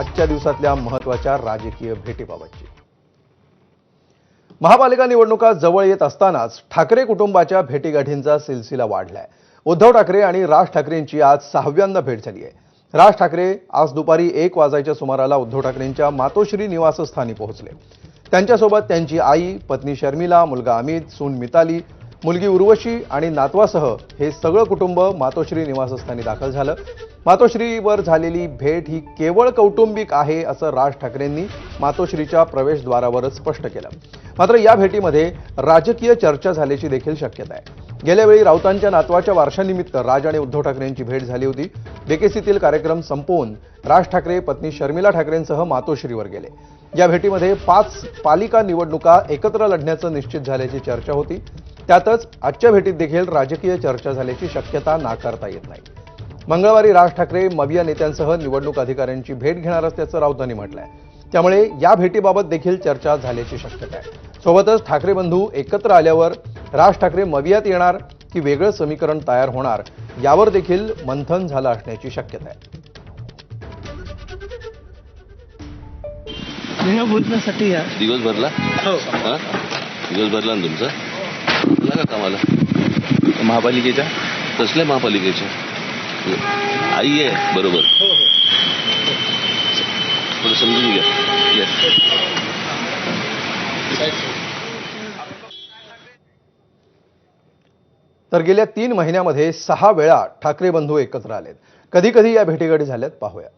आजच्या दिवसातल्या महत्त्वाच्या राजकीय भेटीबाबतची. महापालिका निवडणुका जवळ येत असतानाच ठाकरे कुटुंबाच्या भेटीगाठींचा सिलसिला वाढलाय. उद्धव ठाकरे आणि राज ठाकरेंची आज सहाव्यांदा भेट झाली आहे. राज ठाकरे आज दुपारी एक वाजायच्या सुमाराला उद्धव ठाकरेंच्या मातोश्री निवासस्थानी पोहोचले. त्यांच्यासोबत त्यांची आई पत्नी शर्मिला मुलगा अमित सून मिताली मुलगी उर्वशी आणि नातवासह हे सगळं कुटुंब मातोश्री निवासस्थानी दाखल झालं. मातोश्रीवर झालेली भेट ही केवळ कौटुंबिक आहे असं राज ठाकरेंनी मातोश्रीच्या प्रवेशद्वारावरच स्पष्ट केलं. मात्र या भेटीमध्ये राजकीय चर्चा झाल्याची देखील शक्यता आहे. गेल्यावेळी राऊतांच्या नातवाच्या वारशानिमित्त राज आणि उद्धव ठाकरेंची भेट झाली होती. बेकेसीतील कार्यक्रम संपवून राज ठाकरे पत्नी शर्मिला ठाकरेंसह मातोश्रीवर गेले. या भेटीमध्ये पाच पालिका निवडणुका एकत्र लढण्याचं निश्चित झाल्याची चर्चा होती. त्यातच आजच्या भेटीत देखील राजकीय चर्चा झाल्याची शक्यता नाकारता येत नाही. मंगळवारी राज ठाकरे मविया नेत्यांसह निवडणूक अधिकाऱ्यांची भेट घेणार असल्याचं राऊतांनी म्हटलंय. त्यामुळे या भेटीबाबत देखील चर्चा झाल्याची शक्यता आहे. सोबतच ठाकरे बंधू एकत्र आल्यावर राज ठाकरे मवियात येणार की वेगळं समीकरण तयार होणार यावर देखील मंथन झालं असण्याची शक्यता आहे. दिवस भरला? हो. हा? दिवस भरला ना तुमचा? का कामाला महापालिकेच्या? कसल्या महापालिकेच्या. आई आहे बरोबर. थोडं समजून घ्या. तर गेल्या तीन महिन्यामध्ये सहा वेळा ठाकरे बंधू एकत्र आलेत. कधी कधी या भेटीगाठी झाल्यात पाहूया.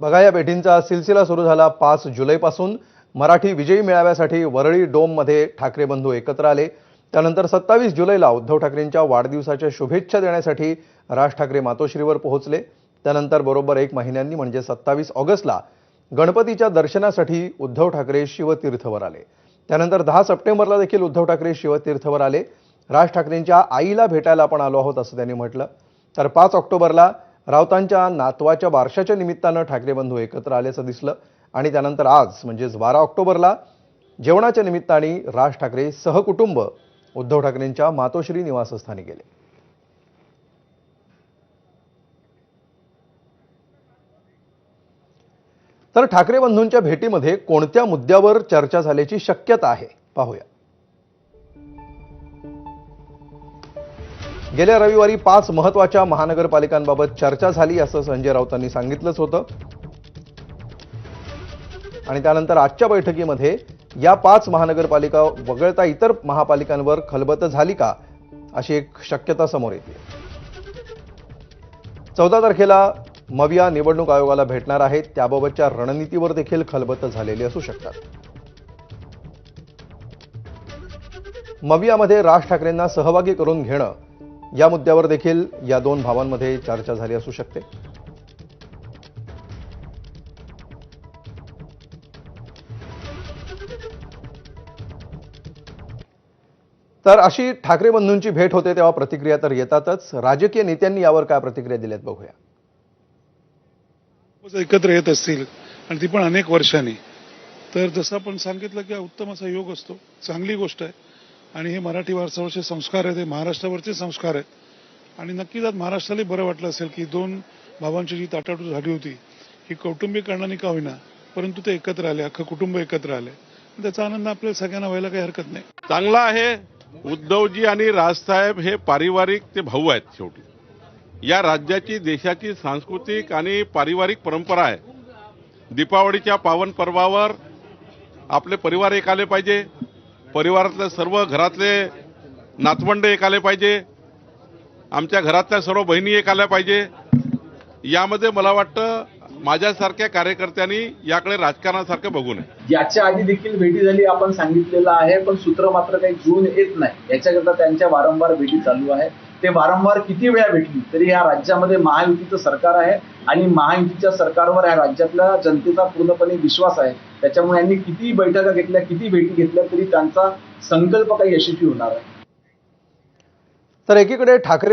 बघा या भेटींचा सिलसिला सुरू झाला पाच जुलैपासून. मराठी विजयी मेळाव्यासाठी वरळी डोममध्ये ठाकरे बंधू एकत्र आले. त्यानंतर सत्तावीस जुलैला उद्धव ठाकरेंच्या वाढदिवसाच्या शुभेच्छा देण्यासाठी राज ठाकरे मातोश्रीवर पोहोचले. त्यानंतर बरोबर एक महिन्यांनी म्हणजे सत्तावीस ऑगस्टला गणपतीच्या दर्शनासाठी उद्धव ठाकरे शिवतीर्थवर आले. त्यानंतर दहा सप्टेंबरला देखील उद्धव ठाकरे शिवतीर्थवर आले. राज ठाकरेंच्या आईला भेटायला आपण आलो आहोत असं त्यांनी म्हटलं. तर पाच ऑक्टोबरला राऊतांच्या नातवाच्या बारशाच्या निमित्तानं ठाकरे बंधू एकत्र आल्याचं दिसलं. आणि त्यानंतर आज म्हणजेच बारा ऑक्टोबरला जेवणाच्या निमित्ताने राज ठाकरे सहकुटुंब उद्धव ठाकरेंच्या मातोश्री निवासस्थानी गेले. तर ठाकरे बंधूंच्या भेटीमध्ये कोणत्या मुद्द्यावर चर्चा झाल्याची शक्यता आहे पाहूया. गेल्या रविवारी पाच महत्त्वाच्या महानगरपालिकांबाबत चर्चा झाली असं संजय राऊतांनी सांगितलंच होतं. आणि त्यानंतर आजच्या बैठकीमध्ये या पाच महानगरपालिका वगळता इतर महापालिकांवर खलबत झाली का अशी एक शक्यता समोर येते. चौदा तारखेला मविया निवडणूक आयोगाला भेटणार आहेत. त्याबाबतच्या रणनीतीवर देखील खलबत झालेली असू शकतात. मवियामध्ये राज ठाकरेंना सहभागी करून घेणं या मुद्द्यावर देखील या दोन भावांमध्ये चर्चा झाली असू शकते. तर अशी ठाकरे बंधूंची भेट होते तेव्हा प्रतिक्रिया तर येतातच. राजकीय नेत्यांनी यावर काय प्रतिक्रिया दिल्यात बघूया. एकत्र येत असतील आणि ती पण अनेक वर्षांनी. तर जसं आपण सांगितलं की हा उत्तम असा योग असतो. चांगली गोष्ट आहे. आणि हे मराठी वारसावरचे संस्कार आहेत हे महाराष्ट्रावरचे संस्कार आहेत. आणि नक्कीच आज महाराष्ट्राला बरं वाटलं असेल की दोन भावांची जी ताटाटूट झाली होती ही कौटुंबिक कारणाने का होईना परंतु ते एकत्र आले अख्खं कुटुंब एकत्र आले. त्याचा आनंद आपल्याला सगळ्यांना व्हायला काही हरकत नाही. चांगला आहे उद्धवजी आणि राजसाहेब हे पारिवारिक ते भाऊ आहेत शेवटी. या राज्याची देशाची सांस्कृतिक आणि पारिवारिक परंपरा आहे. दीपावलीच्या पावन पर्वावर आपले परिवार एक आले पाहिजे. परिवारातले सर्व घरातले नातवंड एक आले पाहिजे. आमच्या घरातल्या सर्व बहिणी एक आल्या पाहिजे. यामध्ये मला वाटतं माझ्यासारख्या कार्यकर्त्यांनी याकडे राजकारणासारखं बघू नये याच्या आधी देखील भेटी झाली आपण सांगितलेलं आहे पण सूत्र मात्र काही जुळून येत नाही. याच्याकरता त्यांच्या वारंवार भेटी चालू आहे. ते वारंवार किती वेळा भेटली तरी या राज्यामध्ये महायुतीचं सरकार आहे आणि महायुतीच्या सरकारवर या राज्यातल्या जनतेचा पूर्णपणे विश्वास आहे. त्याच्यामुळे यांनी किती बैठका घेतल्या किती भेटी घेतल्या तरी त्यांचा संकल्प काही यशस्वी होणार आहे तर एकीकडे ठाकरे